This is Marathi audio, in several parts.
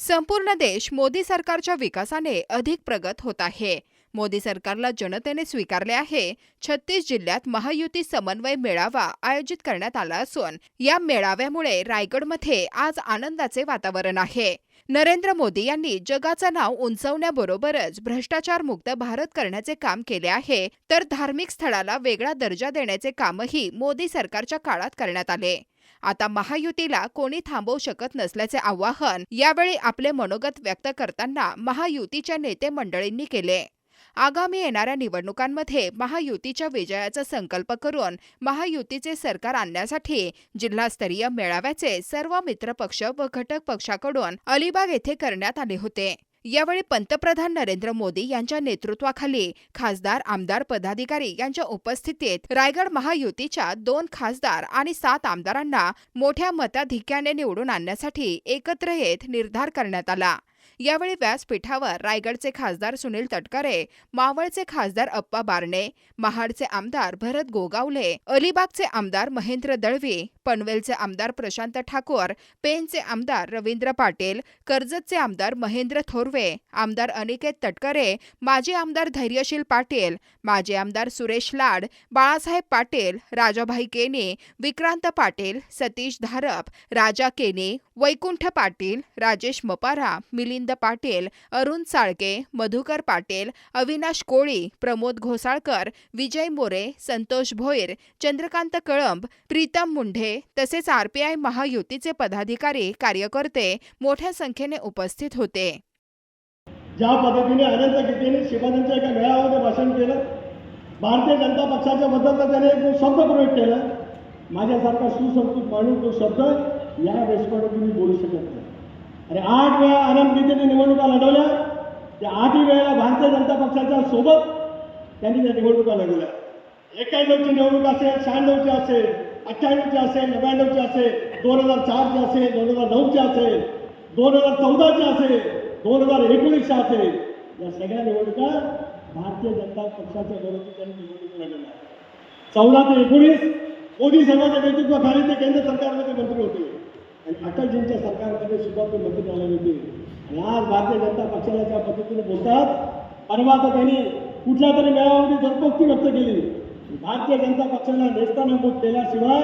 संपूर्ण देश मोदी सरकारच्या विकासाने अधिक प्रगत होत आहे. मोदी सरकारला जनतेने स्वीकारले आहे. छत्तीस जिल्ह्यात महायुती समन्वय मेळावा आयोजित करण्यात आला असून या मेळाव्यामुळे रायगडमध्ये आज आनंदाचे वातावरण आहे. नरेंद्र मोदी यांनी जगाचं नाव उंचवण्याबरोबरच भ्रष्टाचार मुक्त भारत करण्याचे काम केले आहे. तर धार्मिक स्थळाला वेगळा दर्जा देण्याचे कामही मोदी सरकारच्या काळात करण्यात आले. आता महायुतीला कोणी थांबवू शकत नसल्याचे आवाहन यावेळी आपले मनोगत व्यक्त करताना महायुतीच्या नेते मंडळींनी केले. आगामी येणाऱ्या निवडणुकांमध्ये महायुतीच्या विजयाचा संकल्प करून महायुतीचे सरकार आणण्यासाठी जिल्हास्तरीय मेळाव्याचे सर्व मित्रपक्ष व घटक पक्षाकडून अलिबाग येथे करण्यात आले होते. यावेळी पंतप्रधान नरेंद्र मोदी यांच्या नेतृत्वाखाली खासदार आमदार पदाधिकारी यांच्या उपस्थितीत रायगड महायुतीच्या दोन खासदार आणि सात आमदारांना मोठ्या मताधिक्याने निवडून आणण्यासाठी एकत्र येत निर्धार करण्यात आला. यावेळी व्यासपीठावर रायगडचे खासदार सुनील तटकरे मावळचे खासदार अप्पा बारणे महाडचे आमदार भरत गोगावले अलिबागचे आमदार महेंद्र दळवी पनवेलचे आमदार प्रशांत ठाकूर पेनचे आमदार रवींद्र पाटील कर्जतचे आमदार महेंद्र थोरवे आमदार अनिकेत तटकरे माजी आमदार धैर्यशील पाटील माजी आमदार सुरेश लाड बाळासाहेब पाटील राजाभाई केने विक्रांत पाटील सतीश धारप राजा केने वैकुंठ पाटील राजेश मपारा मिलिंद पाटील अरुण साळके मधुकर पाटील अविनाश कोळी प्रमोद घोसाळकर विजय मोरे संतोष भोईर चंद्रकांत कळंब प्रीतम मुंढे तसेच आरपीआय महायुतीचे पदाधिकारी कार्यकर्ते मोठ्या संख्येने उपस्थित होते. ज्या पद्धतीने अनंत गीतेने शिवानंदच्या एका मेळाव्यामध्ये भाषण केलं भारतीय जनता पक्षाच्या बद्दल त्याने एक शब्द प्रयोग केला. माझ्यासारखा सुसंस्कृत माणूस तो शब्द या बेसमध्ये तुम्ही बोलू शकत नाही. अरे आठ वेळा अनंत गीतेने निवडणुका लढवल्या. त्या आठही वेळेला भारतीय जनता पक्षाच्या सोबत त्यांनी त्या निवडणुका लढवल्या. एक्क्याण्णवची निवडणूक असेल शहाण्णवची असेल अठ्ठ्याण्णवची असेल नव्याण्णवचे असेल दोन हजार चारचे असेल दोन हजार नऊचे असेल दोन हजार चौदाचे असेल दोन हजार एकोणीसच्या असेल. या सगळ्या निवडणुका भारतीय जनता पक्षाच्या बरोबर त्यांनी निवडणूक लढवल्या चौदा ते एकोणीस मोदी साहेबांच्या नेतृत्वाखाली ते केंद्र सरकारमध्ये मंत्री होते. आणि अटलजींच्या सरकारमध्ये सुद्धा ते मंत्री झाले होते. आणि आज भारतीय जनता पक्षाला ज्या पद्धतीने बोलतात परवा तर त्यांनी कुठल्या तरी मेळाव्यामध्ये दरपोक्ती व्यक्त केली. भारतीय जनता पक्षाला नेस्तानाबूत केल्याशिवाय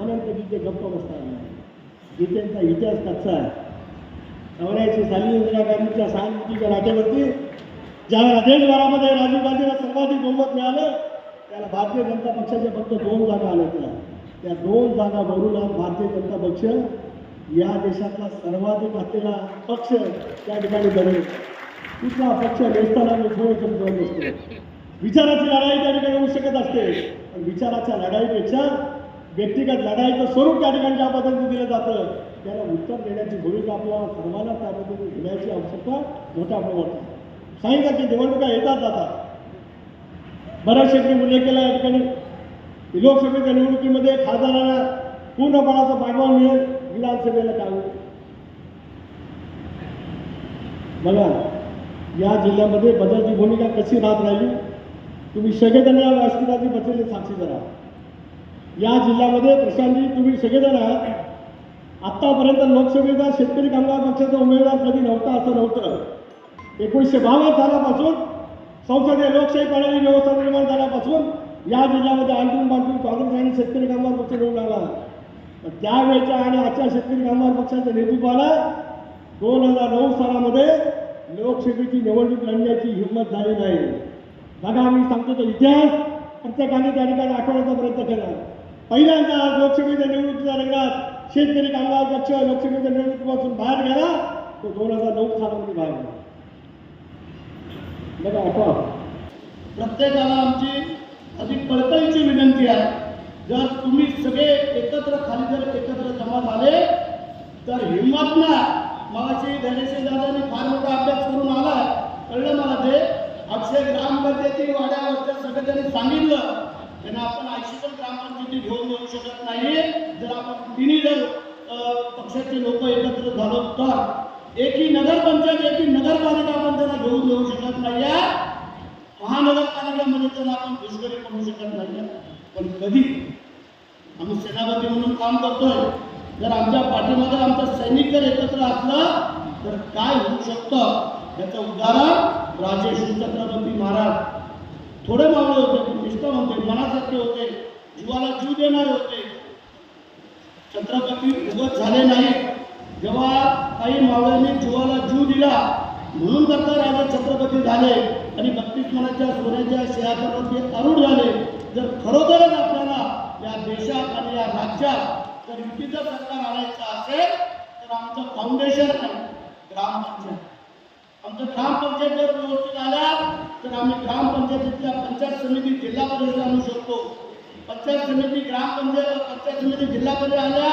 आनंद गीते गप्प बसणार नाही. गीतेचा इतिहास कच्चा आहे. चौऱ्याऐंशी साली इंदिरा गांधीच्या सहानुभूतीच्या लाटेवरती ज्या देशभरामध्ये राजीव गांधीला सर्वाधिक बहुमत मिळालं त्याला भारतीय जनता पक्षाच्या फक्त दोन जागा आल्या होत्या. त्या दोन जागा भरून आज भारतीय जनता पक्ष या देशातला सर्वाधिक असलेला पक्ष त्या ठिकाणी बनेल. कुठला पक्ष नेसताना थोडं कमजोर नसतो विचाराची लढाई त्या ठिकाणी होऊ शकत असते. पण विचाराच्या लढाईपेक्षा व्यक्तिगत लढाईचं स्वरूप त्या ठिकाणी ज्या पद्धतीने दिलं जातं त्याला उत्तर देण्याची भूमिका आपल्याला सर्वांना त्या पद्धतीने घेण्याची आवश्यकता मोठ्या प्रमाणात सांगितलं की निवडणुका येतात जातात बऱ्याच शेतकरी उल्लेख केला या ठिकाणी. लोकसभेच्या निवडणुकीमध्ये खासदारांना पूर्णपणाचा पाठवा मिळेल विधानसभेला काय हो? बघा या जिल्ह्यामध्ये बदलची भूमिका कशी राहत राहिली? तुम्ही सगळेजण या व्यासपीठाची बसलेले साक्षीदार आहात या जिल्ह्यामध्ये प्रशांतजी तुम्ही सगळेजण आहात. आत्तापर्यंत लोकसभेचा शेतकरी कामगार पक्षाचा उमेदवार कधी नव्हता असं नव्हतं. एकोणीसशे बावन्न सालापासून संसदीय लोकशाही प्रणाली व्यवस्था निर्माण झाल्यापासून या जिल्ह्यामध्ये आणखून बांधून काँग्रेस आणि शेतकरी कामगार पक्ष निवडून आला त्यावेळच्या त्यावेळेच्या आणि आजच्या शेतकरी कामगार पक्षाच्या नेतृत्वाला दोन हजार नऊ सालामध्ये लोकसभेची निवडणूक लढण्याची हिंमत झाली नाही. बघा मी सांगतो तो इतिहास प्रत्येकाने त्या ठिकाणी आठवण्याचा प्रयत्न केला. पहिल्यांदा लोकसभेच्या निवडणुकीच्या रंगात शेतकरी कामगार पक्ष लोकसभेच्या निवडणुकीपासून बाहेर गेला तो दोन हजार नऊ सालामध्ये बाहेर गेला. बघा आठवा प्रत्येकाला आमची अधिक कळकळीची विनंती आहे. जर तुम्ही सगळे एकत्र खाली जर एकत्र जमा झाले तर हिंमत ना मगाशी धनेश्वर दादांनी फार मोठा अभ्यास करून आला कळलं मला ते? अक्षय ग्रामपंचायती वाड्यावरच्या सगळ्यांनी सांगितलं त्यांना आपण ऐंशी पण ग्रामपंचायती घेऊन जाऊ शकत नाही. जर आपण तिन्ही जर पक्षाचे लोक एकत्र झालो तर एकही नगरपंचायत एकी नगरपालिका आपण त्यांना घेऊन जाऊ शकत नाही. महानगरपालिकेमध्ये तर आपण घुसखोरी करू शकत नाही. पण कधी? आम्ही सेनापती म्हणून काम करतोय. जर आमच्या पाठीमागे आमचं सैनिक जर एकत्र असलं तर काय होऊ शकतं? याचं उदाहरण राजे छत्रपती महाराज. थोडे मावळे होते पण निष्ठा होते मनासारखे होते जीवाला जीव देणारे होते. छत्रपती उगत झाले नाही. जेव्हा काही मावळ्यांनी जीवाला जीव दिला म्हणून करता राजा छत्रपती झाले आणि बत्तीस मनाच्या सोन्याच्या सिंहासनावरती अरुण झाले जर खरोखरच आपल्याला या देशात आणि या राज्यात जर युतीचं सरकार आणायचं असेल तर आमचं फाउंडेशन आहे ग्रामपंचायत आमच्या ग्रामपंचायत जर व्यवस्थित आल्या तर आम्ही ग्रामपंचायतीतल्या पंचायत समिती जिल्हा परिषद आणू शकतो. पंचायत समिती ग्रामपंचायत पंचायत समिती जिल्हा परिषद आल्या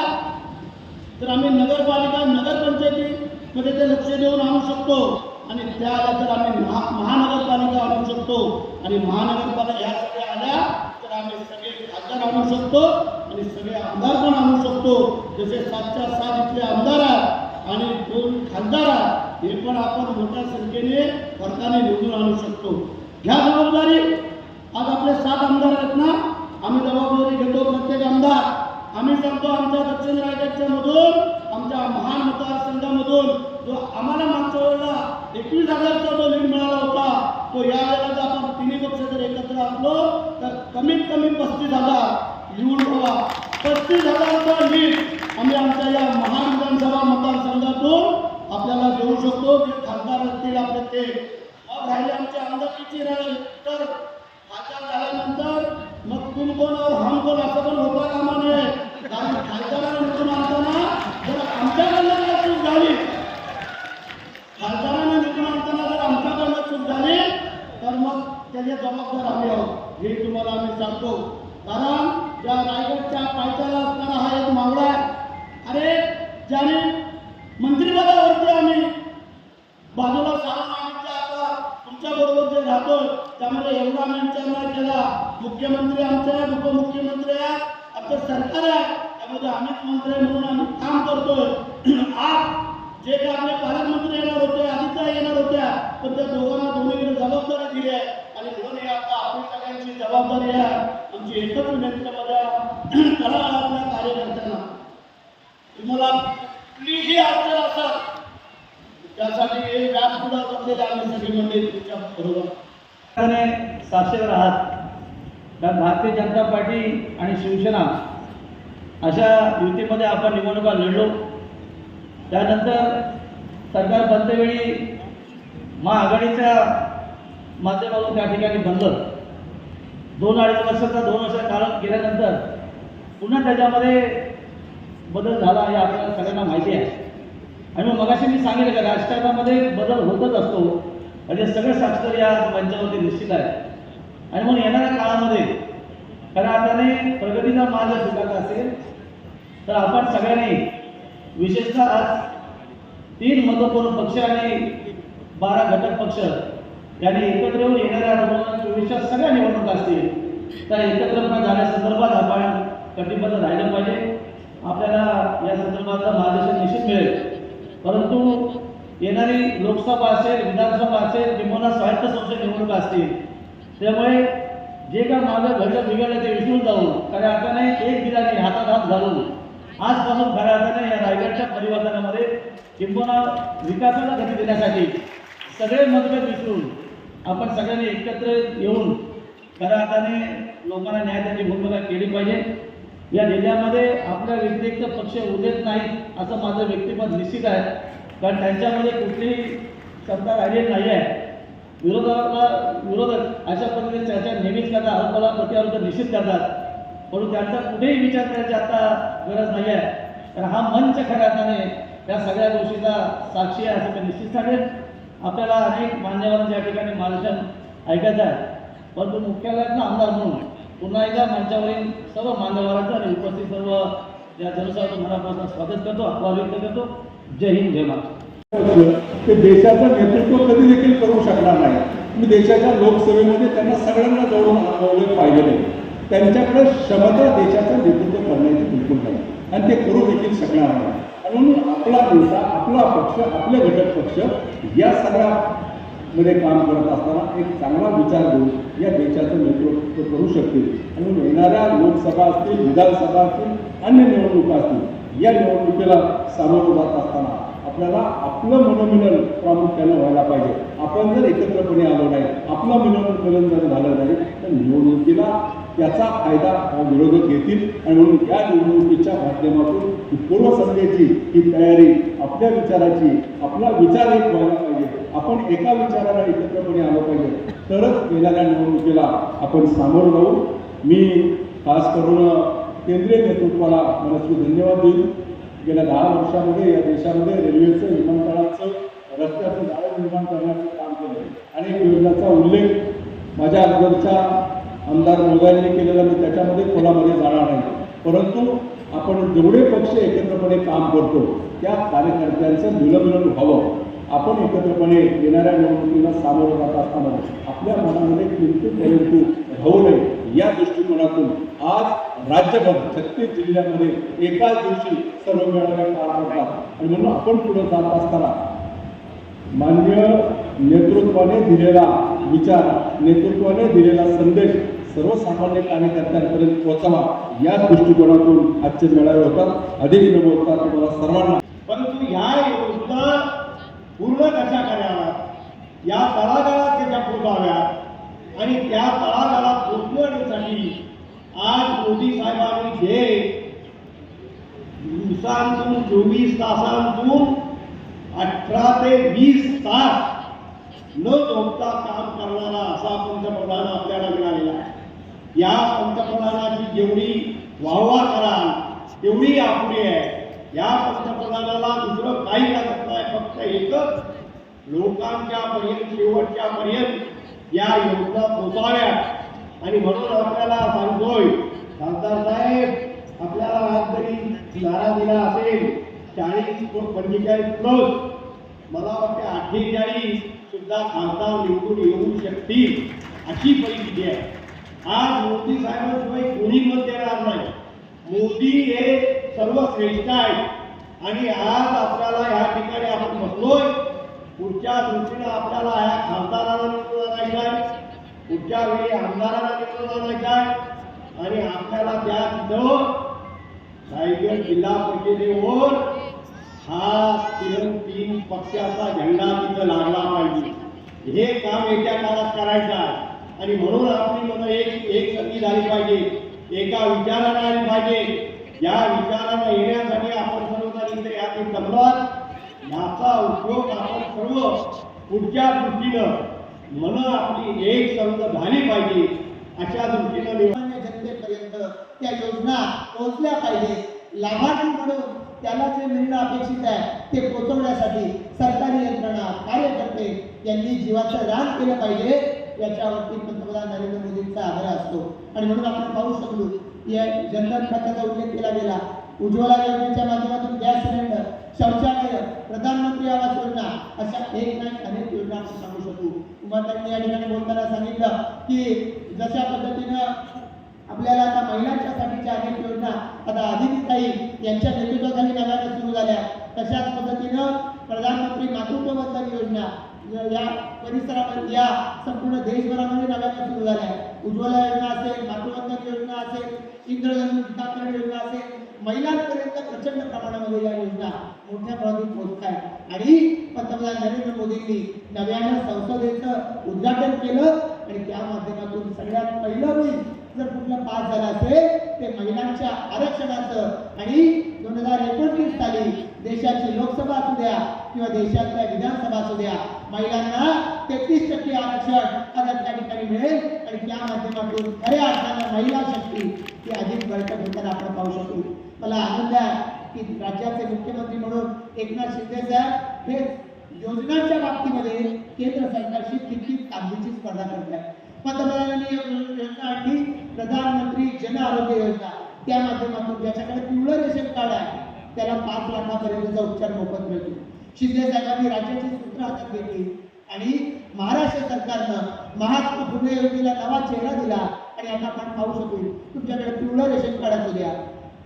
तर आम्ही नगरपालिका नगरपंचायतीमध्ये ते लक्ष देऊन आणू शकतो. आणि त्या आल्या तर आम्ही महा महानगरपालिका आणू शकतो. आणि महानगरपालिका ह्या सगळ्या आल्या तर आम्ही सगळे खासदार आणू शकतो. आणि सगळे आमदार पण आणू शकतो. जसे सातच्या सात इथले आमदार आहेत आणि दोन खासदार आहेत. हे पण आपण मोठ्या संख्येने फरकाने निवडून आणू शकतो. ह्या जबाबदारी आज आपले सात आमदार आहेत ना आम्ही जबाबदारी घेतो प्रत्येक आमदार. आम्ही सांगतो आमच्या दक्षिण रायगडच्या मधून आमच्या महान मतदारसंघामधून जो आम्हाला मागच्या वेळेला एकवीस हजारचा जो लीड मिळाला होता तो या वेळेला आपण तिन्ही पक्ष जर एकत्र असलो तर कमीत कमी पस्तीस हजार लिहून ठेवा पस्तीस हजारचा लीड आम्ही आमच्या या महान विधानसभा मतदारसंघातून आपल्याला देऊ शकतो. जे खासदार असतील आपले ते. मग राहिले आमच्या आमदारकीची राहिले तर खासदार झाल्यानंतर मग तुम कोण और हम कोण असं पण होता कामा नये कारण खासदाराला निवडून आणताना जर आमच्याकडनं जर चूक झाली खासदारांना निवडून आणताना जर आमच्याकडनं चूक झाली तर मग त्याचे जबाबदार आम्ही आहोत. हे तुम्हाला आम्ही सांगतो. कारण त्या रायगडच्या पायथ्याला असणारा हा एक मावळा आहे. अरे ज्याने मंत्रिपदावरती आम्ही. बाजूला सहा आमच्या आता. तुमच्या बरोबर जे राहतोय त्यामध्ये एवढा आम्ही केला मुख्यमंत्री आमचे आहेत उपमुख्यमंत्री आहेत. आमचं सरकार आहे त्यामध्ये अनेक मंत्री म्हणून आम्ही काम करतोय. आज जे काही आपले पालकमंत्री येणार होते आधीचा येणार होत्या पण त्या दोघांना दोन्हीकडे जबाबदारी दिली आहे. आणि म्हणून हे आता आपली सगळ्यांची जबाबदारी आहे. आमची एकच विनंती माझ्या तळागाळातल्या कार्यकर्त्यांना. तुम्हाला कुठलीही अडचण असतात त्यासाठी हे व्यासपीठावर बसलेले आम्ही सगळी मंडळी तुमच्या बरोबर. त्याने साक्षर आहात. भारतीय जनता पार्टी आणि शिवसेना अशा युतीमध्ये आपण निवडणुका लढलो. त्यानंतर सरकार बंदवेळी महाआघाडीच्या माध्यमातून त्या ठिकाणी बनलं दोन अडीच वर्षाचा दोन वर्ष काळ गेल्यानंतर पुन्हा त्याच्यामध्ये बदल झाला हे आपल्याला सगळ्यांना माहिती आहे. आणि मग मगाशी मी सांगितलं का राजकारणामध्ये बदल होतच असतो. म्हणजे सगळे साक्षर या मंचावरती निश्चित आहे आणि म्हणून येणाऱ्या काळामध्ये खऱ्या अर्थाने प्रगतीचा मार्ग स्वीकारला असेल तर आपण सगळ्यांनी विशेषतः आज तीन महत्त्वपूर्ण पक्ष आणि बारा घटक पक्ष यांनी एकत्र येऊन येणाऱ्या दोन हजार चोवीसच्या सगळ्या निवडणुका असतील त्या एकत्रपणा जाण्यासंदर्भात आपण कटिबद्ध राहिलं पाहिजे. आपल्याला या संदर्भातलं मार्गदर्शन निश्चित मिळेल. परंतु येणारी लोकसभा असेल विधानसभा असेल किंवा स्वायत्त संस्था निवडणुका असतील त्यामुळे जे काय मागं घरचं बिघडलं ते विसरून जाऊन खऱ्या अर्थाने एक दिलाने हातात हात घालून आजपासून खऱ्या अर्थाने या रायगडच्या परिवर्तनामध्ये किंबहुना विकासाला गती देण्यासाठी सगळे मतभेद विसरून आपण सगळ्यांनी एकत्र येऊन खऱ्या अर्थाने लोकांना न्याय देण्याची भूमिका केली पाहिजे. या जिल्ह्यामध्ये आपल्या व्यतिरिक्त पक्ष उदेत नाहीत असं माझं व्यक्तिमत निश्चित आहे. कारण त्यांच्यामध्ये कुठलीही सत्ता राहिलेली नाही आहे. विरोधाला विरोधक अशा पद्धतीने चर्चा नेहमीच करतात आरोपाला प्रतिआरोप निश्चित करतात. परंतु त्यांचा कुठेही विचार करायची आता गरज नाही आहे. कारण हा मंच खऱ्या अर्थाने या सगळ्या गोष्टीचा साक्षी आहे असं मी निश्चित सांगेन. आपल्याला अनेक मान्यवरांच्या ठिकाणी मार्गदर्शन ऐकायचं आहे. परंतु मुख्यालयातनं आमदार म्हणून पुन्हा एकदा मंचावरील सर्व मान्यवरांचं आणि उपस्थित सर्व या जनसाधारण मनापासून स्वागत करतो आभार व्यक्त करतो. जय हिंद जय महाराष्ट्र. ते देशाचं नेतृत्व कधी देखील करू शकणार नाही. मी देशाच्या लोकसेवेमध्ये त्यांना सगळ्यांना जवळून अनुभवलं पाहिजे नाही. त्यांच्याकडे क्षमता देशाचं नेतृत्व करण्याची बिलकुल नाही. आणि ते करू देखील शकणार नाही. म्हणून आपला देश आपला पक्ष आपले घटक पक्ष या सगळ्या मध्ये काम करत असताना एक चांगला विचार घेऊन या देशाचं नेतृत्व करू शकतील. आणि येणाऱ्या लोकसभा असतील विधानसभा असतील अन्य निवडणुका असतील या निवडणुकीला सामोरं जात असताना आपल्याला आपलं मनोमिलन प्रामुख्यानं व्हायला पाहिजे. आपण जर एकत्रपणे आलो नाही आपलं मनोमिलन जर झालं नाही तर निवडणुकीला त्याचा फायदा विरोधक घेतील. आणि म्हणून या निवडणुकीच्या माध्यमातून ही पूर्वसंध्येची ही तयारी आपल्या विचाराची आपला विचार एक व्हायला पाहिजे. आपण एका विचाराला एकत्रपणे आलो पाहिजे. तरच येणाऱ्या निवडणुकीला आपण सामोरं जाऊ. मी खास करून केंद्रीय नेतृत्वाला मनस्वी धन्यवाद देईन. गेल्या दहा वर्षामध्ये या देशामध्ये रेल्वेचं विमानतळाचं रस्त्याचं जाळं निर्माण करण्याचं काम केलं. अनेक योजनांचा उल्लेख माझ्या अगोदरच्या आमदार मोदयांनी केलेला मी त्याच्यामध्ये खोलामध्ये जाणार नाही. परंतु आपण जेवढे पक्ष एकत्रपणे काम करतो त्या कार्यकर्त्यांचं निलंबन व्हावं आपण एकत्रपणे येणाऱ्या निवडणुकीला सामोरं जात असताना आपल्या मनामध्ये किंतु परंतु राहू नये या दृष्टिकोनातून आज राज्यभर छत्तीस जिल्ह्यामध्ये एकाच दिवशी सर्व मेळाव्या पार पडतात. आणि म्हणून आपण पुढे जात असताना मान्य नेतृत्वाने दिलेला विचार नेतृत्वाने दिलेला संदेश सर्वसामान्य कार्यकर्त्यांपर्यंत पोहोचावा या दृष्टिकोनातून आजचे मेळावे होतात. अधिक होतात बोलता तुम्हाला सर्वांना. परंतु ह्या योजना पूर्ण कशा कराव्यात? या तळागाळात त्याच्या पोचाव्यात आणि त्या तळागाळात पोचवण्यासाठी आज मोदी साहेबांनी जे दिवसांतून चोवीस तासांतून अठरा ते वीस तास न झोपता काम करणारा असा पंतप्रधान आपल्याला मिळालेला आहे. या पंतप्रधानाची जेवढी वाहवा कराल तेवढी आपली आहे. या पंतप्रधानाला दुसरं काही लागत फक्त एकच. लोकांच्या पर्यंत शेवटच्या पर्यंत या योजना पोचाव्या आणि म्हणून आपल्याला सांगतोय खासदार साहेब आपल्याला आज जरी नारा दिला असेल चाळीस पंचेचाळीस प्लस मला वाटते अठ्ठेचाळीस सुद्धा खासदार निवडून येऊ शकतील अशी परिस्थिती आहे. आज मोदी साहेबांशिवाय कोणी मत देणार नाही. मोदी हे सर्वश्रेष्ठ आहे आणि आज आपल्याला ह्या ठिकाणी आपण बसलोय. पुढच्या दृष्टीनं आपल्याला ह्या खासदाराला निवडून आणायचं आहे. पुढच्या वेळी आमदाराला निवडून आणायचं आहे. आणि आपल्याला त्या तिथं रायगड जिल्हा परिषदेवर हा तीन तीन पक्षाचा झेंडा तिथं लागला पाहिजे. हे काम येत्या काळात करायचं आहे. आणि म्हणून आपली मनं एक एक संधी झाली पाहिजे. एका विचारानं आली पाहिजे. या विचारानं येण्यासाठी आपण सर्वजण इथे या ठिकाणी जमलात याचा उपयोग आपण सर्व पुढच्या दृष्टीनं मन आपली एक संघ झाली पाहिजे अशा दृष्टीनं निर्माण जनतेपर्यंत त्या योजना पोहोचल्या पाहिजे. लाभार्थी म्हणून त्याला जे मिळणं अपेक्षित आहे ते पोचवण्यासाठी सरकारी यंत्रणा कार्यकर्ते यांनी जीवाचं रान केलं पाहिजे. याच्यावरती पंतप्रधान नरेंद्र मोदींचा आभार असतो. आणि म्हणून आपण पाहू शकलो या जनधन खात्याचा उल्लेख केला गेला. उज्ज्वला योजनेच्या माध्यमातून गॅस सिलेंडर शौचालय प्रधानमंत्री आवास योजना अशा एक नाही अनेक योजना आपण सांगू शकू. उमातांनी या ठिकाणी बोलताना सांगितलं की जशा पद्धतीनं आपल्याला आता महिलांच्यासाठीच्या अनेक योजना आता अधिकताई यांच्या नेतृत्वाखाली नव्यानं सुरू झाल्या तशाच पद्धतीनं प्रधानमंत्री मातृत्व वंदन योजना या परिसरामध्ये या संपूर्ण देशभरामध्ये नव्यानं सुरू झाल्या उज्ज्वला योजना असेल मातृवंदन योजना असेल इंद्रधनुष योजना असेल महिलांपर्यंत प्रचंड प्रमाणामध्ये या योजना मोठ्या प्रमाणात पोहोचत आहे आणि पंतप्रधान नरेंद्र मोदींनी नव्यानं संसदेचं उद्घाटन केलं आणि त्या माध्यमातून सगळ्यात पहिलं मी जर कुठलं पास झालं असेल ते महिलांच्या आरक्षणाचं. आणि दोन हजार एकोणतीस साली देशाची लोकसभा असू द्या किंवा देशातल्या विधानसभा असू द्या महिलांना तेहतीस टक्के आरक्षण आता त्या ठिकाणी मिळेल आणि त्या माध्यमातून खऱ्या अर्थानं महिला शक्ती ही अधिक बळकट होताना आपण पाहू शकू. मला आनंद आहे की राज्याचे मुख्यमंत्री म्हणून एकनाथ शिंदे साहेब हे योजनांच्या बाबतीमध्ये केंद्र सरकारशी किती कामगिरीची स्पर्धा करत आहे पंतप्रधानांनी योजना आणली प्रधानमंत्री जन आरोग्य योजना. त्या माध्यमातून ज्याच्याकडे पिवळं रेशन कार्ड आहे त्याला पाच लाखापर्यंतचा उपचार मोफत मिळतो. शिंदे साहेबांनी राज्याची सूत्र हातात घेतली आणि महाराष्ट्र सरकारनं महात्मा फुले योजनेला नवा चेहरा दिला आणि आता आपण पाहू शकू तुमच्याकडे पिवळं रेशन कार्ड असू द्या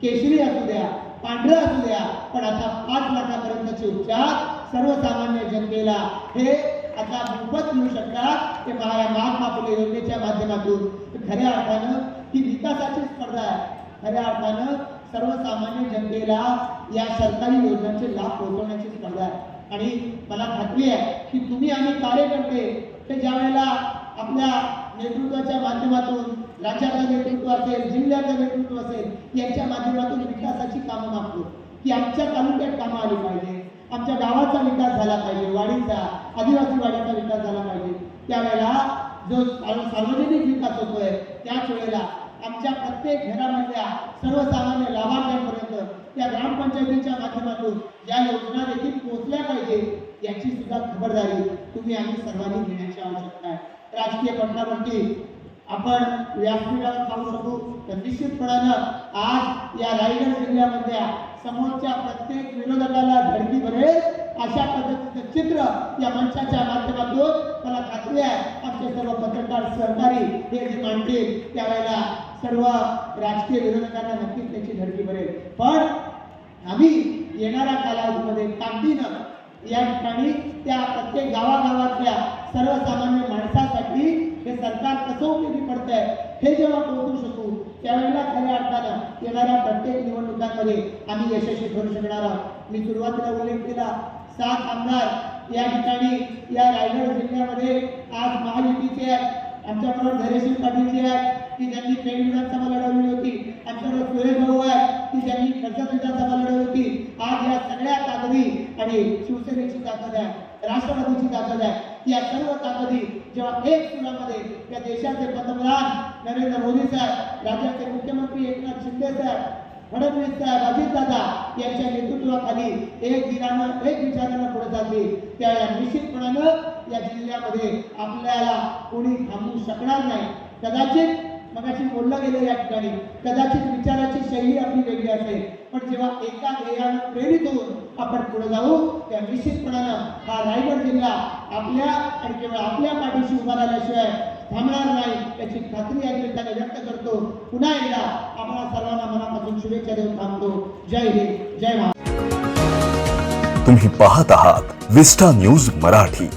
केशरी असू द्या पांढरं असू द्या पण आता पाच लाखापर्यंतचे उपचार सर्वसामान्य जनतेला हे आता मोफत मिळू शकतात. ते महा या महात्मा फुले योजनेच्या माध्यमातून. तर खऱ्या अर्थानं ही विकासाची स्पर्धा आहे. खऱ्या अर्थानं सर्वसामान्य जनतेला या सरकारी योजनांचे लाभ पोहोचवण्याची स्पर्धा आहे. आणि मला खात्री आहे की तुम्ही आम्ही कार्यकर्ते ते ज्या वेळेला आपल्या नेतृत्वाच्या माध्यमातून राज्याचं नेतृत्व असेल जिल्ह्याचं नेतृत्व असेल यांच्या माध्यमातून विकासाची कामं मागतो. की आमच्या तालुक्यात कामं आली पाहिजे. आमच्या गावाचा विकास झाला पाहिजे वाडीचा आदिवासी वाडीचा विकास झाला पाहिजे. त्यावेळेला जो सार्वजनिक विकास होतोय त्याच वेळेला आमच्या प्रत्येक घरामधल्या सर्वसामान्य लाभार्थ्यांपर्यंत त्या ग्रामपंचायतीच्या माध्यमातून या योजना देखील पोहोचल्या पाहिजे याची सुद्धा खबरदारी तुम्ही आम्ही सर्वांनी घेण्याची आवश्यकता आहे. राजकीय पटलावरती आपण व्यासपीठावर पाहू शकू तर निश्चितपणानं आज या रायगड जिल्ह्यामधल्या समोरच्या प्रत्येक विरोधकाला धडकी भरेल अशा पद्धतीचं चित्र या मंचाच्या माध्यमातून मला खात्री आहे आमचे सर्व पत्रकार सहकारी हे जे मांडतील त्यावेळेला सर्व राजकीय विरोधकांना नक्कीच त्याची धडकी भरेल. पण आम्ही येणाऱ्या कालावधीमध्ये ताकदीनं या ठिकाणी त्या प्रत्येक गावागावातल्या सर्वसामान्य माणसासाठी हे सरकार कसं उपयोगी पडतंय हे जेव्हा पोहोचू शकू त्यावेळेला खऱ्या अर्थानं येणाऱ्या प्रत्येक निवडणुकांमध्ये आम्ही यशस्वी ठरू शकणार आहोत. मी सुरुवातीला उल्लेख केला सात आमदार या ठिकाणी या रायगड जिल्ह्यामध्ये आज महायुतीचे आहेत आमच्याबरोबर धैर्यशील पाटीलजी आहेत की ज्यांनी पेण विधानसभा लढवली होती. आमच्याबरोबर सुरेश भाऊ आहेत की ज्यांनी कर्जत विधानसभा लढवली होती. आज या सगळ्या ताकदी आणि शिवसेनेची ताकद आहे राष्ट्रवादीची ताकद आहे या सर्व ताकदी जेव्हा एक सुनामध्ये त्या देशाचे पंतप्रधान नरेंद्र मोदी साहेब राज्याचे मुख्यमंत्री एकनाथ शिंदे साहेब फडणवीस साहेब अजितदादा यांच्या नेतृत्वाखाली एक दिनानं एक विचारानं पुढे चालली. या निश्चितपणानं या जिल्ह्यामध्ये आपल्याला कोणी थांबवू शकणार नाही. कदाचित मगाशी बोललं गेलं या ठिकाणी कदाचित विचाराची शैली आपली वेगळी असेल. पण जेव्हा एका ध्येयानं प्रेरित होऊन आपण पुढे जाऊ त्या निश्चितपणानं हा रायगड जिल्हा आपल्या आणि केवळ आपल्या पाठीशी उभा राहिल्याशिवाय थांबणार नाही याची खात्री या निमित्ताने व्यक्त करतो. पुन्हा एकदा आपल्या सर्वांना मनापासून शुभेच्छा देऊन थांबतो. जय हिंद जय महाराष्ट्र. तुम्ही पाहत आहात विस्टा न्यूज मराठी.